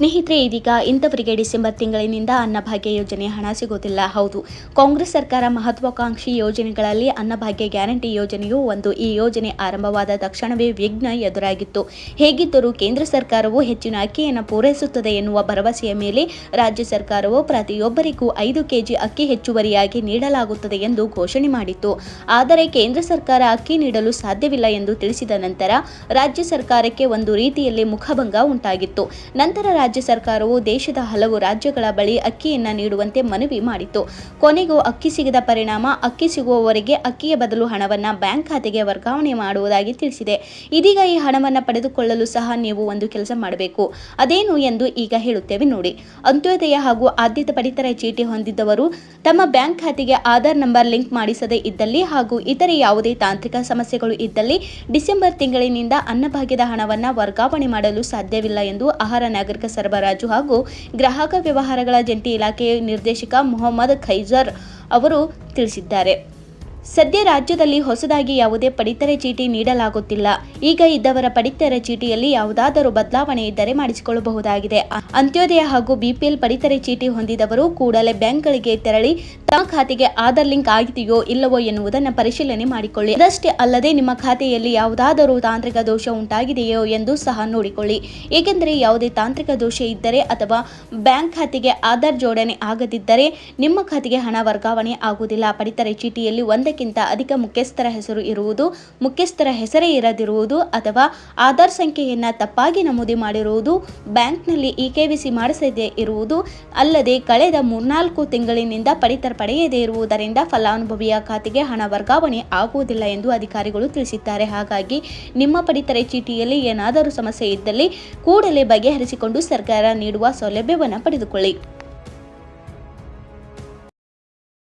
ಸ್ನೇಹಿತರೆ, ಇದೀಗ ಇಂಥವರಿಗೆ ಡಿಸೆಂಬರ್ ತಿಂಗಳಿನಿಂದ ಅನ್ನಭಾಗ್ಯ ಯೋಜನೆ ಹಣ ಸಿಗೋದಿಲ್ಲ. ಹೌದು, ಕಾಂಗ್ರೆಸ್ ಸರ್ಕಾರ ಮಹತ್ವಾಕಾಂಕ್ಷಿ ಯೋಜನೆಗಳಲ್ಲಿ ಅನ್ನಭಾಗ್ಯ ಗ್ಯಾರಂಟಿ ಯೋಜನೆಯು ಒಂದು. ಈ ಯೋಜನೆ ಆರಂಭವಾದ ತಕ್ಷಣವೇ ವಿಘ್ನ ಎದುರಾಗಿತ್ತು. ಹೇಗಿದ್ದರೂ ಕೇಂದ್ರ ಸರ್ಕಾರವು ಹೆಚ್ಚಿನ ಅಕ್ಕಿಯನ್ನು ಪೂರೈಸುತ್ತದೆ ಎನ್ನುವ ಭರವಸೆಯ ಮೇಲೆ ರಾಜ್ಯ ಸರ್ಕಾರವು ಪ್ರತಿಯೊಬ್ಬರಿಗೂ ಐದು ಕೆಜಿ ಅಕ್ಕಿ ಹೆಚ್ಚುವರಿಯಾಗಿ ನೀಡಲಾಗುತ್ತದೆ ಎಂದು ಘೋಷಣೆ ಮಾಡಿತ್ತು. ಆದರೆ ಕೇಂದ್ರ ಸರ್ಕಾರ ಅಕ್ಕಿ ನೀಡಲು ಸಾಧ್ಯವಿಲ್ಲ ಎಂದು ತಿಳಿಸಿದ ನಂತರ ರಾಜ್ಯ ಸರ್ಕಾರಕ್ಕೆ ಒಂದು ರೀತಿಯಲ್ಲಿ ಮುಖಭಂಗ ಉಂಟಾಗಿತ್ತು. ನಂತರ ರಾಜ್ಯ ಸರ್ಕಾರವು ದೇಶದ ಹಲವು ರಾಜ್ಯಗಳ ಬಳಿ ಅಕ್ಕಿಯನ್ನ ನೀಡುವಂತೆ ಮನವಿ ಮಾಡಿತ್ತು. ಕೊನೆಗೂ ಅಕ್ಕಿ ಸಿಗದ ಪರಿಣಾಮ, ಅಕ್ಕಿ ಸಿಗುವವರೆಗೆ ಅಕ್ಕಿಯ ಬದಲು ಹಣವನ್ನ ಬ್ಯಾಂಕ್ ಖಾತೆಗೆ ವರ್ಗಾವಣೆ ಮಾಡುವುದಾಗಿ ತಿಳಿಸಿದೆ. ಇದೀಗ ಈ ಹಣವನ್ನ ಪಡೆದುಕೊಳ್ಳಲು ಸಹ ನೀವು ಒಂದು ಕೆಲಸ ಮಾಡಬೇಕು. ಅದೇನು ಎಂದು ಈಗ ಹೇಳುತ್ತೇವೆ ನೋಡಿ. ಅಂತ್ಯೋದಯ ಹಾಗೂ ಆದ್ಯತೆ ಪಡಿತರ ಚೀಟಿ ಹೊಂದಿದ್ದವರು ತಮ್ಮ ಬ್ಯಾಂಕ್ ಖಾತೆಗೆ ಆಧಾರ್ ನಂಬರ್ ಲಿಂಕ್ ಮಾಡಿಸದೇ ಇದ್ದಲ್ಲಿ ಹಾಗೂ ಇತರೆ ಯಾವುದೇ ತಾಂತ್ರಿಕ ಸಮಸ್ಯೆಗಳು ಇದ್ದಲ್ಲಿ ಡಿಸೆಂಬರ್ ತಿಂಗಳಿನಿಂದ ಅನ್ನಭಾಗ್ಯದ ಹಣವನ್ನು ವರ್ಗಾವಣೆ ಮಾಡಲು ಸಾಧ್ಯವಿಲ್ಲ ಎಂದು ಆಹಾರ ನಾಗರಿಕ ಸರಬರಾಜು ಹಾಗೂ ಗ್ರಾಹಕ ವ್ಯವಹಾರಗಳ ಜಂಟಿ ಇಲಾಖೆ ನಿರ್ದೇಶಕ ಮೊಹಮ್ಮದ್ ಖೈಜರ್ ಅವರು ತಿಳಿಸಿದ್ದಾರೆ. ಸದ್ಯ ರಾಜ್ಯದಲ್ಲಿ ಹೊಸದಾಗಿ ಯಾವುದೇ ಪಡಿತರ ಚೀಟಿ ನೀಡಲಾಗುತ್ತಿಲ್ಲ. ಈಗ ಇದ್ದವರ ಪಡಿತರ ಚೀಟಿಯಲ್ಲಿ ಯಾವುದಾದರೂ ಬದಲಾವಣೆ ಇದ್ದರೆ ಮಾಡಿಸಿಕೊಳ್ಳಬಹುದಾಗಿದೆ. ಅಂತ್ಯೋದಯ ಹಾಗೂ ಬಿಪಿಎಲ್ ಪಡಿತರ ಚೀಟಿ ಹೊಂದಿದವರು ಕೂಡಲೇ ಬ್ಯಾಂಕ್ಗಳಿಗೆ ತೆರಳಿ ತಮ್ಮ ಖಾತೆಗೆ ಆಧಾರ್ ಲಿಂಕ್ ಆಗಿದೆಯೋ ಇಲ್ಲವೋ ಎನ್ನುವುದನ್ನು ಪರಿಶೀಲನೆ ಮಾಡಿಕೊಳ್ಳಿ. ಅದಷ್ಟೇ ಅಲ್ಲದೆ ನಿಮ್ಮ ಖಾತೆಯಲ್ಲಿ ಯಾವುದಾದರೂ ತಾಂತ್ರಿಕ ದೋಷ ಉಂಟಾಗಿದೆಯೋ ಎಂದು ಸಹ ನೋಡಿಕೊಳ್ಳಿ. ಏಕೆಂದರೆ ಯಾವುದೇ ತಾಂತ್ರಿಕ ದೋಷ ಇದ್ದರೆ ಅಥವಾ ಬ್ಯಾಂಕ್ ಖಾತೆಗೆ ಆಧಾರ್ ಜೋಡಣೆ ಆಗದಿದ್ದರೆ ನಿಮ್ಮ ಖಾತೆಗೆ ಹಣ ವರ್ಗಾವಣೆ ಆಗುವುದಿಲ್ಲ. ಪಡಿತರ ಚೀಟಿಯಲ್ಲಿ ಒಂದಕ್ಕಿಂತ ಅಧಿಕ ಮುಖ್ಯಸ್ಥರ ಹೆಸರು ಇರುವುದು, ಮುಖ್ಯಸ್ಥರ ಹೆಸರೇ ಇರದಿರುವುದು ಅಥವಾ ಆಧಾರ್ ಸಂಖ್ಯೆಯನ್ನು ತಪ್ಪಾಗಿ ನಮೂದಿ ಮಾಡಿರುವುದು, ಬ್ಯಾಂಕ್ನಲ್ಲಿ ಇ ಕೆವಿಸಿ ಮಾಡಿಸದೇ ಇರುವುದು, ಅಲ್ಲದೆ ಕಳೆದ ಮೂರ್ನಾಲ್ಕು ತಿಂಗಳಿನಿಂದ ಪಡಿತರ ಪಡೆಯದೇ ಇರುವುದರಿಂದ ಫಲಾನುಭವಿಯ ಖಾತೆಗೆ ಹಣ ವರ್ಗಾವಣೆ ಆಗುವುದಿಲ್ಲ ಎಂದು ಅಧಿಕಾರಿಗಳು ತಿಳಿಸಿದ್ದಾರೆ. ಹಾಗಾಗಿ ನಿಮ್ಮ ಪಡಿತರ ಚೀಟಿಯಲ್ಲಿ ಏನಾದರೂ ಸಮಸ್ಯೆ ಇದ್ದಲ್ಲಿ ಕೂಡಲೇ ಬಗೆಹರಿಸಿಕೊಂಡು ಸರ್ಕಾರ ನೀಡುವ ಸೌಲಭ್ಯವನ್ನು ಪಡೆದುಕೊಳ್ಳಿ.